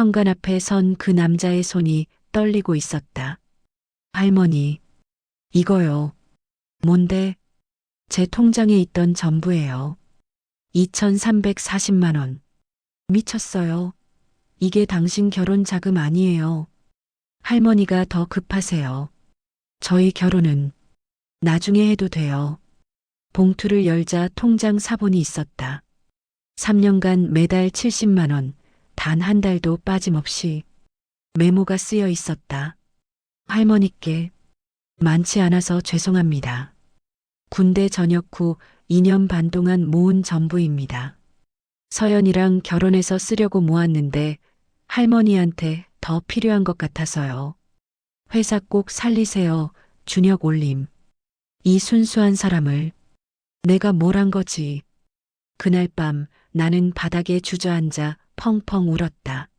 현관 앞에 선 그 남자의 손이 떨리고 있었다. 할머니, 이거요. 뭔데? 제 통장에 있던 전부예요. 2,340만 원. 미쳤어요. 이게 당신 결혼 자금 아니에요. 할머니가 더 급하세요. 저희 결혼은 나중에 해도 돼요. 봉투를 열자 통장 사본이 있었다. 3년간 매달 70만 원, 단 한 달도 빠짐없이 메모가 쓰여 있었다. 할머니께 많지 않아서 죄송합니다. 군대 전역 후 2년 반 동안 모은 전부입니다. 서연이랑 결혼해서 쓰려고 모았는데 할머니한테 더 필요한 것 같아서요. 회사 꼭 살리세요. 준혁 올림. 이 순수한 사람을 내가 뭘 한 거지. 그날 밤 나는 바닥에 주저앉아 펑펑 울었다.